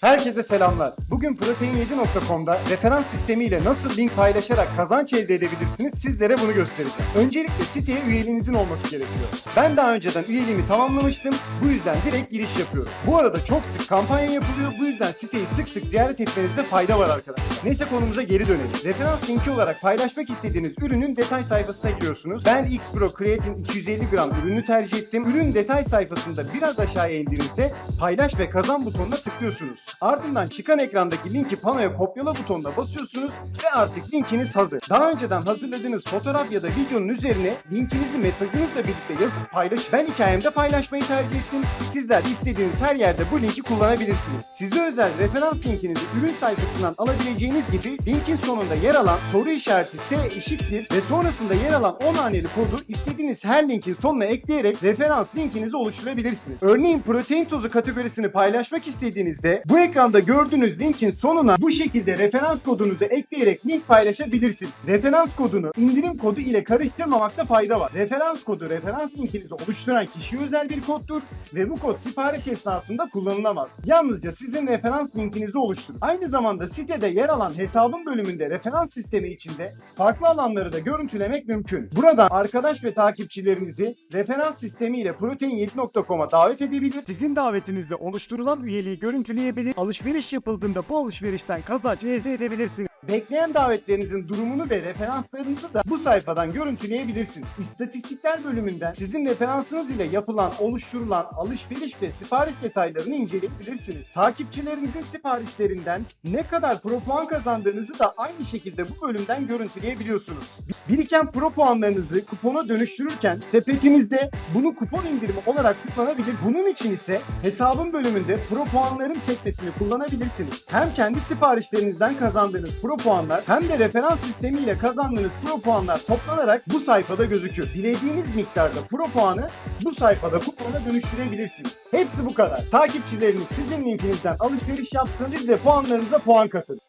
Herkese selamlar. Bugün protein7.com'da referans sistemiyle nasıl link paylaşarak kazanç elde edebilirsiniz sizlere bunu göstereceğim. Öncelikle siteye üyeliğinizin olması gerekiyor. Ben daha önceden üyeliğimi tamamlamıştım. Bu yüzden direkt giriş yapıyorum. Bu arada çok sık kampanya yapılıyor. Bu yüzden siteyi sık sık ziyaret etmenizde fayda var arkadaşlar. Neyse konumuza geri dönelim. Referans linki olarak paylaşmak istediğiniz ürünün detay sayfasına giriyorsunuz. Ben X Pro Creatine 250 gram ürünü tercih ettim. Ürün detay sayfasında biraz aşağıya indiğinizde paylaş ve kazan butonuna tıklıyorsunuz. Ardından çıkan ekrandaki linki panoya kopyala butonuna basıyorsunuz ve artık linkiniz hazır. Daha önceden hazırladığınız fotoğraf ya da videonun üzerine linkinizi mesajınızla birlikte yazıp paylaş. Ben hikayemde paylaşmayı tercih ettim. Sizler istediğiniz her yerde bu linki kullanabilirsiniz. Size özel referans linkinizi ürün sayfasından alabileceğiniz gibi linkin sonunda yer alan soru işareti S eşittir ve sonrasında yer alan 10 haneli kodu istediğiniz her linkin sonuna ekleyerek referans linkinizi oluşturabilirsiniz. Örneğin protein tozu kategorisini paylaşmak istediğinizde bu ekranda gördüğünüz linkin sonuna bu şekilde referans kodunuzu ekleyerek link paylaşabilirsiniz. Referans kodunu indirim kodu ile karıştırmamakta fayda var. Referans kodu referans linkinizi oluşturan kişiye özel bir koddur ve bu kod sipariş esnasında kullanılamaz. Yalnızca sizin referans linkinizi oluşturur. Aynı zamanda sitede yer alan hesabın bölümünde referans sistemi içinde farklı alanları da görüntülemek mümkün. Buradan arkadaş ve takipçilerinizi referans sistemi ile protein7.com'a davet edebilir. Sizin davetinizde oluşturulan üyeliği görüntüleyebilir. Alışveriş yapıldığında bu alışverişten kazanç elde edebilirsiniz. Bekleyen davetlerinizin durumunu ve referanslarınızı da bu sayfadan görüntüleyebilirsiniz. İstatistikler bölümünden sizin referansınız ile yapılan, oluşturulan alışveriş ve sipariş detaylarını inceleyebilirsiniz. Takipçilerinizin siparişlerinden ne kadar pro puan kazandığınızı da aynı şekilde bu bölümden görüntüleyebiliyorsunuz. Biriken pro puanlarınızı kupona dönüştürürken sepetinizde bunu kupon indirimi olarak kullanabilir. Bunun için ise hesabın bölümünde pro puanlarım sekmesini kullanabilirsiniz. Hem kendi siparişlerinizden kazandığınız pro puanlar hem de referans sistemiyle kazandığınız pro puanlar toplanarak bu sayfada gözükür. Dilediğiniz miktarda pro puanı bu sayfada kupona dönüştürebilirsiniz. Hepsi bu kadar. Takipçileriniz sizin linkinizden alışveriş yapsın, siz de puanlarınıza puan katın.